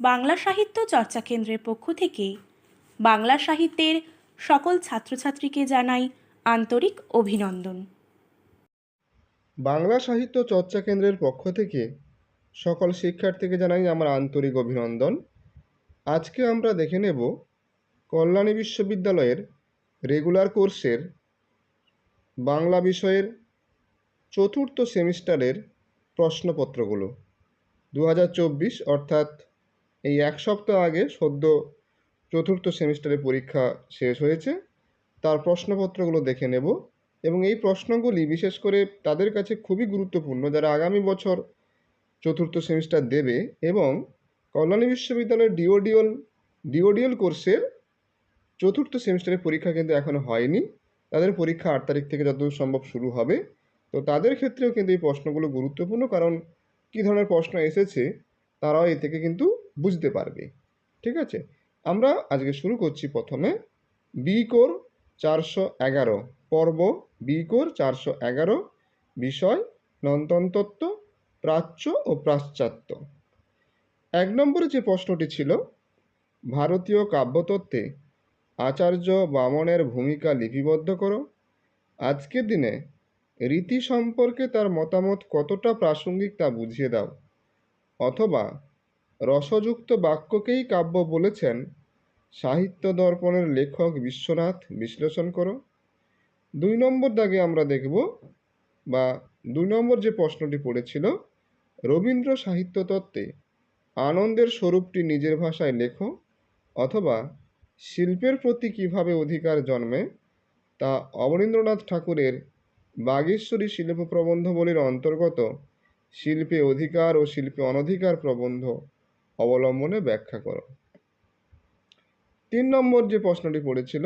বাংলা সাহিত্য চর্চা কেন্দ্রের পক্ষ থেকে বাংলা সাহিত্যের সকল ছাত্রছাত্রীকে জানাই আন্তরিক অভিনন্দন। বাংলা সাহিত্য চর্চা কেন্দ্রের পক্ষ থেকে সকল শিক্ষার্থীকে জানাই আমার আন্তরিক অভিনন্দন। আজকে আমরা দেখে নেব কল্যাণী বিশ্ববিদ্যালয়ের রেগুলার কোর্সের বাংলা বিষয়ের চতুর্থ সেমিস্টারের প্রশ্নপত্রগুলো। দু হাজার চব্বিশ অর্থাৎ এই এক সপ্তাহ আগে সদ্য চতুর্থ সেমিস্টারের পরীক্ষা শেষ হয়েছে। তার প্রশ্নপত্রগুলো দেখে নেব এবং এই প্রশ্নগুলি বিশেষ করে তাদের কাছে খুবই গুরুত্বপূর্ণ যারা আগামী বছর চতুর্থ সেমিস্টার দেবে এবং কল্যাণী বিশ্ববিদ্যালয়ের ডিওডিওল ডিওডিএল কোর্সের চতুর্থ সেমিস্টারের পরীক্ষা কিন্তু এখনও হয়নি। তাদের পরীক্ষা আট তারিখ থেকে যতদূর সম্ভব শুরু হবে। তো তাদের ক্ষেত্রেও কিন্তু এই প্রশ্নগুলো গুরুত্বপূর্ণ কারণ কী ধরনের প্রশ্ন এসেছে, তারাও এ থেকে কিন্তু বুঝতে পারবে। ঠিক আছে? আমরা আজকে শুরু করছি প্রথমে বি কোর চারশো এগারো। পর্ব বি কোর চারশো এগারো। বিষয় নন্দনতত্ত্ব প্রাচ্য ও পাশ্চাত্য। এক নম্বরে যে প্রশ্নটি ছিল, ভারতীয় কাব্যতত্ত্বে আচার্য বামনের ভূমিকা লিপিবদ্ধ করো। আজকের দিনে রীতি সম্পর্কে তার মতামত কতটা প্রাসঙ্গিক তা বুঝিয়ে দাও। অথবা রসযুক্ত বাক্যকেই কাব্য বলেছেন। সাহিত্য দর্পণের লেখক বিশ্বনাথ, বিশ্লেষণ করো। দুই নম্বর দাগে আমরা দেখব বা দুই নম্বর যে প্রশ্নটি পড়েছিল, রবীন্দ্র সাহিত্য তত্ত্বে আনন্দের স্বরূপটি নিজের ভাষায় লেখো অথবা শিল্পের প্রতি কীভাবে অধিকার জন্মে তা অবনীন্দ্রনাথ ঠাকুরের বাগেশ্বরী শিল্প প্রবন্ধবলীর অন্তর্গত শিল্পে অধিকার ও শিল্পে অনধিকার প্রবন্ধ অবলম্বনে ব্যাখ্যা করো। তিন নম্বর যে প্রশ্নটি পড়েছিল,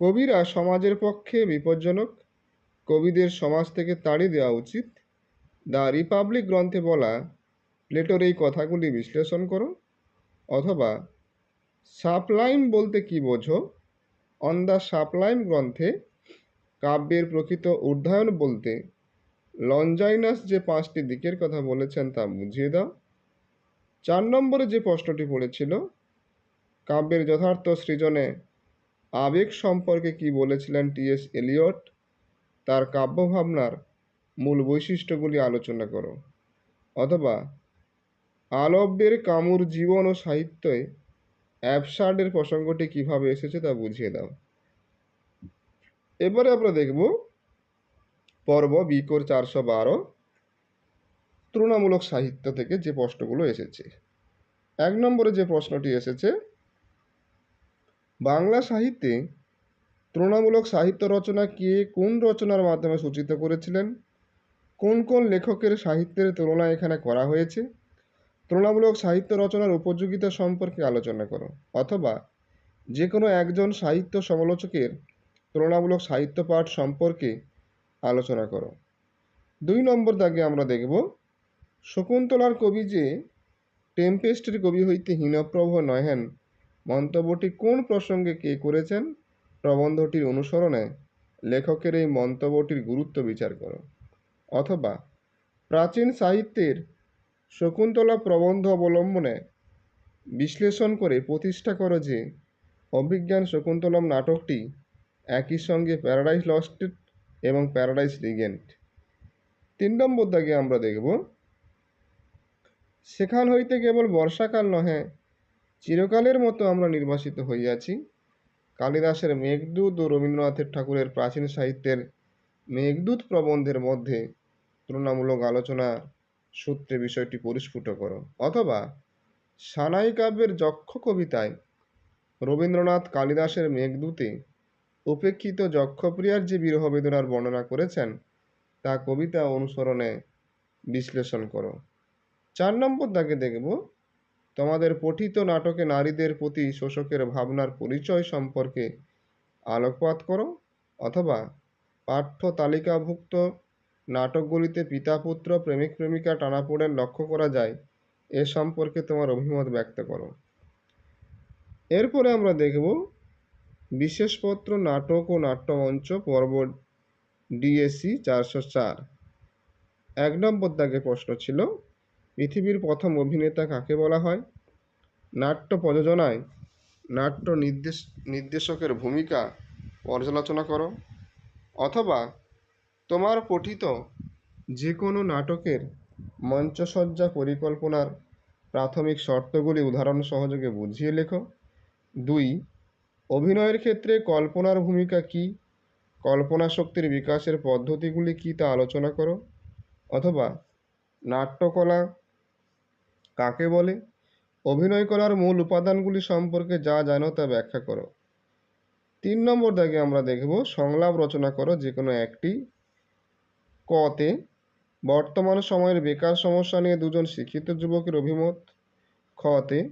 কবিরা সমাজের পক্ষে বিপজ্জনক, কবিদের সমাজ থেকে তাড়িয়ে দেওয়া উচিত। দ্য রিপাবলিক গ্রন্থে বলা প্লেটোর এই কথাগুলি বিশ্লেষণ করো, অথবা সাপ্লাইম বলতে কি বোঝো? অন দ্য সাপ্লাইম গ্রন্থে কাব্যের প্রকৃত অধ্যয়ন বলতে লঞ্জাইনাস যে পাঁচটি দিকের কথা বলেছেন তা বুঝিয়ে দাও। চার নম্বরে যে প্রশ্নটি পড়েছিল, কাব্যের যথার্থ সৃজনে আবেগ সম্পর্কে কি বলেছিলেন টিএস এলিয়ট? তার কাব্যভাবনার মূল বৈশিষ্ট্যগুলি আলোচনা করো। অথবা, আলব্যের কামুর জীবন ও সাহিত্যে অ্যাবসার্ডের প্রসঙ্গটি কীভাবে এসেছে তা বুঝিয়ে দাও। এবারে আমরা দেখব পর্ব বিকোর চারশো বারো। তুলনামূলক সাহিত্য থেকে যে প্রশ্নগুলো এসেছে। এক নম্বরে যে প্রশ্নটি এসেছে, বাংলা সাহিত্যে তুলনামূলক সাহিত্য রচনা কে কোন রচনার মাধ্যমে সূচিত করেছিলেন? কোন কোন লেখকের সাহিত্যের তুলনা এখানে করা হয়েছে? তুলনামূলক সাহিত্য রচনার উপযোগিতা সম্পর্কে আলোচনা করো, অথবা যে কোনো একজন সাহিত্য সমালোচকের তুলনামূলক সাহিত্য পাঠ সম্পর্কে আলোচনা করো। দুই নম্বর দাগে আমরা দেখব শকুন্তলার কবি যে টেম্পেস্টের কবি হইতে হীনপ্রভ নহেন, মন্তব্যটি কোন প্রসঙ্গে কে করেছেন? প্রবন্ধটির অনুসরণে লেখকের এই মন্তব্যটির গুরুত্ব বিচার করো। অথবা প্রাচীন সাহিত্যের শকুন্তলা প্রবন্ধ অবলম্বনে বিশ্লেষণ করে প্রতিষ্ঠা করো যে অভিজ্ঞান শকুন্তলম নাটকটি একই সঙ্গে প্যারাডাইস লস্টেড এবং প্যারাডাইস রিগেন্ট তিন নম্বর দাগে আমরা দেখব সেখান হইতে কেবল বর্ষাকাল নহে, চিরকালের মতো আমরা নির্বাসিত হইয়াছি। কালিদাসের মেঘদূত ও রবীন্দ্রনাথের ঠাকুরের প্রাচীন সাহিত্যের মেঘদূত প্রবন্ধের মধ্যে তুলনামূলক আলোচনা সূত্রে বিষয়টি পরিস্ফুট করো। অথবা সানাই কাব্যের যক্ষ কবিতায় রবীন্দ্রনাথ কালিদাসের মেঘদূতে উপেক্ষিত যক্ষপ্রিয়ার যে বিরহ বেদনার বর্ণনা করেছেন, তা কবিতা অনুসরণে বিশ্লেষণ করো। চার নম্বর দাগে দেখব, তোমাদের পঠিত নাটকে নারীদের প্রতি শোষকের ভাবনার পরিচয় সম্পর্কে আলোকপাত করো অথবা পাঠ্য তালিকাভুক্ত নাটকগুলিতে পিতা পুত্র প্রেমিক প্রেমিকা টানাপোড়েন লক্ষ্য করা যায়, এ সম্পর্কে তোমার অভিমত ব্যক্ত করো। এরপরে আমরা দেখব, বিশেষপত্র নাটক ও নাট্যমঞ্চ পর্ব ডিএসসি চারশো চার। এক নম্বর দাগে প্রশ্ন ছিল পৃথিবীর প্রথম অভিনেতা কাকে বলা হয়? নাট্য প্রযোজনায় নাট্য নির্দেশ, নির্দেশকের ভূমিকা পর্যালোচনা করো, অথবা তোমার পঠিত যে কোনো নাটকের মঞ্চসজ্জা পরিকল্পনার প্রাথমিক শর্তগুলি উদাহরণ সহযোগে বুঝিয়ে লেখো। দুই, অভিনয়ের ক্ষেত্রে কল্পনার ভূমিকা কী? কল্পনা শক্তির বিকাশের পদ্ধতিগুলি কী তা আলোচনা করো, অথবা নাট্যকলা কাকে বলে? অভিনয় করার মূল উপাদানগুলি সম্পর্কে যা জানো তা ব্যাখ্যা করো। তিন নম্বর দাগে আমরা দেখব, সংলাপ রচনা করো যে কোনো একটি। কতে, বর্তমান সময়ের বেকার সমস্যা নিয়ে দুজন শিক্ষিত যুবকের অভিমত। খতে,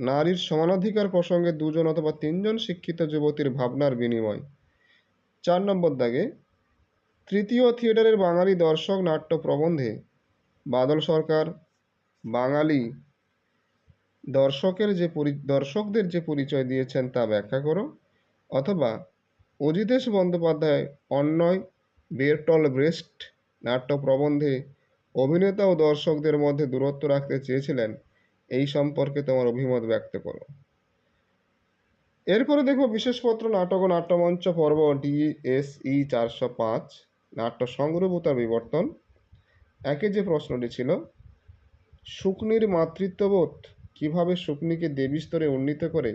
নারীর সমানাধিকার প্রসঙ্গে দুজন অথবা তিনজন শিক্ষিত যুবতীর ভাবনার বিনিময়। চার নম্বর দাগে, তৃতীয় থিয়েটারের বাঙালি দর্শক নাট্য প্রবন্ধে বাদল সরকার বাঙালি দর্শকের যে পরি, দর্শকদের যে পরিচয় দিয়েছেন তা ব্যাখ্যা করো। অথবা অজিতেশ বন্দ্যোপাধ্যায় অন্যয় বেরটল ব্রেস্ট নাট্য প্রবন্ধে অভিনেতা ও দর্শকদের মধ্যে দূরত্ব রাখতে চেয়েছিলেন, এই সম্পর্কে তোমার অভিমত ব্যক্ত করো। এরপরে দেখো বিশেষপত্র নাটক ও নাট্যমঞ্চ পর্ব ডিএসই চারশো পাঁচ, নাট্য সংগ্রহভূতার বিবর্তন। একে যে প্রশ্নটি ছিল শুকনির মাতৃত্ববোধ কীভাবে শুকনিকে দেবী স্তরে উন্নীত করে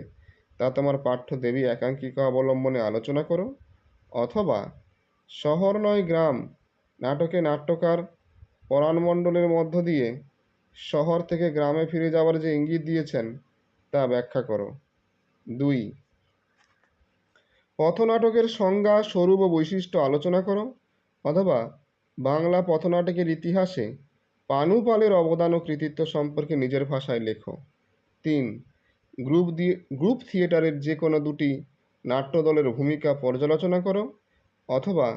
তা তোমার পাঠ্য দেবী একাঙ্কিকা অবলম্বনে আলোচনা করো, অথবা শহর নয় গ্রাম নাটকে নাট্যকার পরাণমণ্ডলের মধ্য দিয়ে শহর থেকে গ্রামে ফিরে যাওয়ার যে ইঙ্গিত দিয়েছেন, তা ব্যাখ্যা করো। দুই, পথনাটকের সংজ্ঞা, স্বরূপ ও বৈশিষ্ট্য আলোচনা করো, অথবা বাংলা পথনাটকের ইতিহাসে পানু পালের অবদান ও কৃতিত্ব সম্পর্কে নিজের ভাষায় লেখো। তিন, গ্রুপ দিয়ে গ্রুপ থিয়েটারের যে কোনো দুটি নাট্যদলের ভূমিকা পর্যালোচনা করো অথবা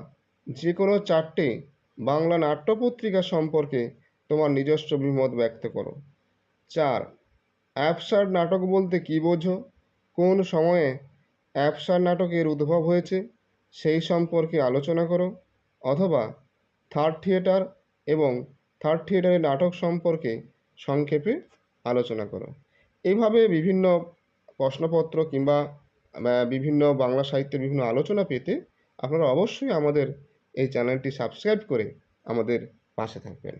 যে কোনো চারটে বাংলা নাট্যপত্রিকা সম্পর্কে তোমার নিজস্ব অভিমত ব্যক্ত করো। চার অ্যাপসার্ড নাটক বলতে কী বোঝো? কোন সময়ে অ্যাপসার নাটকের উদ্ভব হয়েছে সেই সম্পর্কে আলোচনা করো অথবা থার্ড থিয়েটার এবং থার্ড থিয়েটারের নাটক সম্পর্কে সংক্ষেপে আলোচনা করো। এইভাবে বিভিন্ন প্রশ্নপত্র কিংবা বিভিন্ন বাংলা সাহিত্যের বিভিন্ন আলোচনা পেতে আপনারা অবশ্যই আমাদের এই চ্যানেলটি সাবস্ক্রাইব করে আমাদের পাশে থাকবেন।